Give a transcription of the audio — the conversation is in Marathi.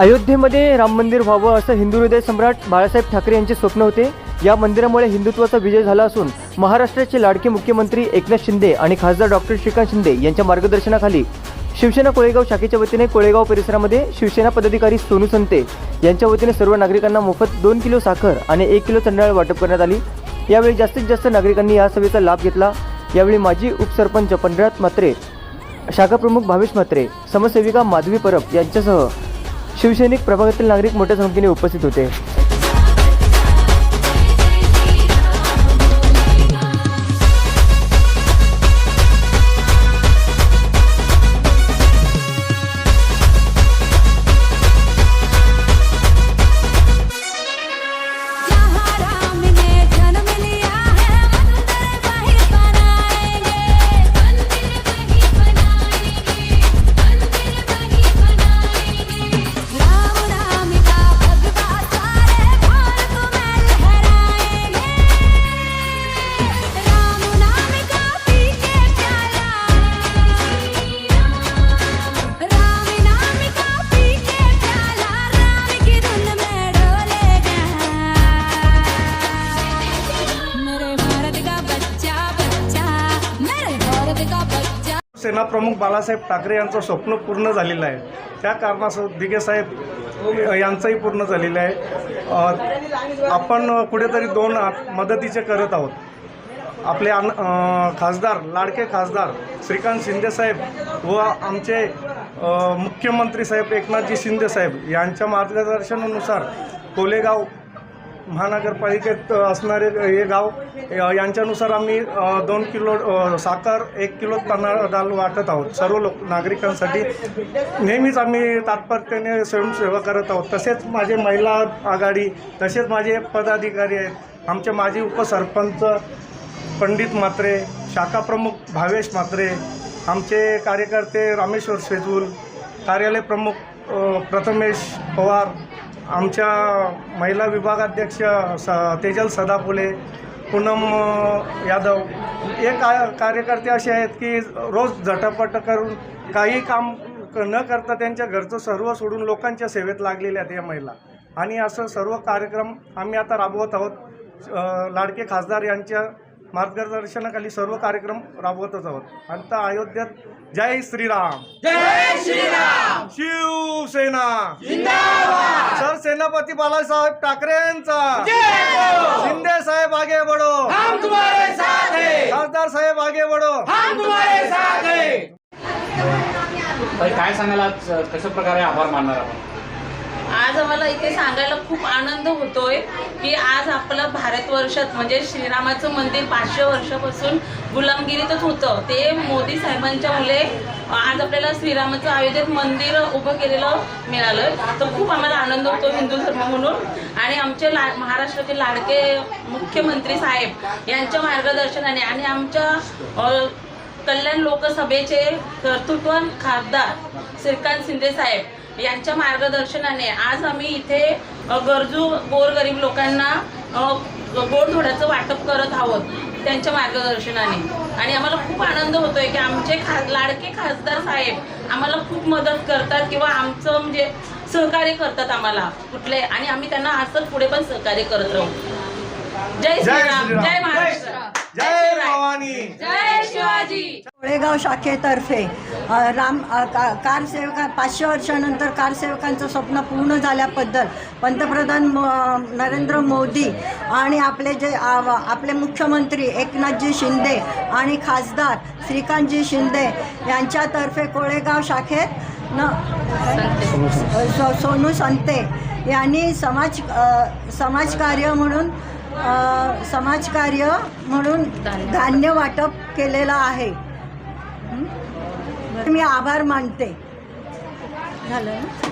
अयोध्येमध्ये राम मंदिर व्हावं असं हिंदू हृदय सम्राट बाळासाहेब ठाकरे यांचे स्वप्न होते. या मंदिरामुळे हिंदुत्वाचा विजय झाला असून महाराष्ट्राचे लाडके मुख्यमंत्री एकनाथ शिंदे आणि खासदार डॉक्टर श्रीकांत शिंदे यांच्या मार्गदर्शनाखाली शिवसेना कोळेगाव शाखेच्या वतीने कोळेगाव परिसरामध्ये शिवसेना पदाधिकारी सोनू संते यांच्या वतीने सर्व नागरिकांना मोफत दोन किलो साखर आणि एक किलो तांदळ वाटप करण्यात आली. यावेळी जास्तीत जास्त नागरिकांनी या सभेचा लाभ घेतला. यावेळी माजी उपसरपंच पंढरात म्हात्रे शाखाप्रमुख भावेश म्हात्रे समाजसेविका माधवी परब यांच्यासह शिवसैनिक प्रभागातील नागरिक मोठ्या संख्येने उपस्थित होते. बच्चा बाळासाहेब ठाकरे यांचं स्वप्न पूर्ण झालेलं आहे. त्या कारणासह दिघे साहेब यांचंही पूर्ण झालेलं आहे. आपण कुठेतरी दोन मदतीचे करत आहोत. आपले अन खासदार लाडके खासदार श्रीकांत शिंदेसाहेब व आमचे मुख्यमंत्री साहेब एकनाथजी शिंदेसाहेब यांच्या मार्गदर्शनानुसार कोलेगाव महानगरपालिकेत असणारे हे गाव यांच्यानुसार आम्ही दोन किलो साखर एक किलो तांदळ दाल वाटत आहोत. सर्व लोक नागरिकांसाठी नेहमीच आम्ही तात्पर्याने स्वयंसेवा करत आहोत. तसेच माझे महिला आघाडी तसेच माझे पदाधिकारी आहेत. आमचे माजी उपसरपंच पंडित म्हात्रे शाखाप्रमुख भावेश म्हात्रे आमचे कार्यकर्ते रामेश्वर शेजूल कार्यालय प्रमुख प्रथमेश पवार आमच्या महिला विभागाध्यक्ष स तेजल सदाफुले पूनम यादव हे का कार्यकर्ते असे आहेत की रोज झटापट करून काही काम क- न करता त्यांच्या घरचं सर्व सोडून लोकांच्या सेवेत लागलेल्या आहेत या महिला. आणि असं सर्व कार्यक्रम आम्ही आता राबवत आहोत. लाडके खासदार यांच्या मार्गदर्शनाखाली सर्व कार्यक्रम राबवतच आहोत. आता अयोध्येत. जय श्रीराम. जय श्रीराम. शिवसेना. सर सेनापती बाळासाहेब ठाकरेंचा. शिंदे साहेब आगे बढो खासदार साहेब आगे बढो ताई, काय सांगाल आज? कशा प्रकारे आभार मानणार आपण? आज आम्हाला इथे सांगायला खूप आनंद होतोय की आज आपलं भारतवर्षात म्हणजे श्रीरामाचं मंदिर पाचशे वर्षापासून गुलामगिरीतच होतं. ते मोदी साहेबांच्या मुले आज आपल्याला श्रीरामाचं आयोजित मंदिर उभं केलेलं मिळालं. तर खूप आम्हाला आनंद होतो हिंदू धर्म म्हणून. आणि आमचे ला महाराष्ट्राचे लाडके मुख्यमंत्री साहेब यांच्या मार्गदर्शनाने आणि आमच्या कल्याण लोकसभेचे कर्तृत्व खासदार श्रीकांत शिंदे साहेब यांच्या मार्गदर्शनाने आज आम्ही इथे गरजू गोरगरीब लोकांना गोडधोड्याचं वाटप करत आहोत त्यांच्या मार्गदर्शनाने. आणि आम्हाला खूप आनंद होतोय की आमचे खा लाडके खासदार साहेब आम्हाला खूप मदत करतात किंवा आमचं म्हणजे सहकार्य करतात आम्हाला कुठले. आणि आम्ही त्यांना असंच पुढे पण सहकार्य करत राहू. जय श्रीराम. जय महाराष्ट्र. जय. भवानी. जय शिवाजी. कोळेगाव शाखेतर्फे राम कारसेवका पाचशे वर्षानंतर कारसेवकांचं स्वप्न पूर्ण झाल्याबद्दल पंतप्रधान म- नरेंद्र मोदी आणि आपले जे आपले मुख्यमंत्री एकनाथजी शिंदे आणि खासदार श्रीकांतजी शिंदे यांच्यातर्फे कोळेगाव शाखेत न सो- सोनू संते यांनी समाज समाजकार्य म्हणून समाजकार्य म्हणून धान्य वाटप केलेलं आहे? मी आभार मानते. झालं ना?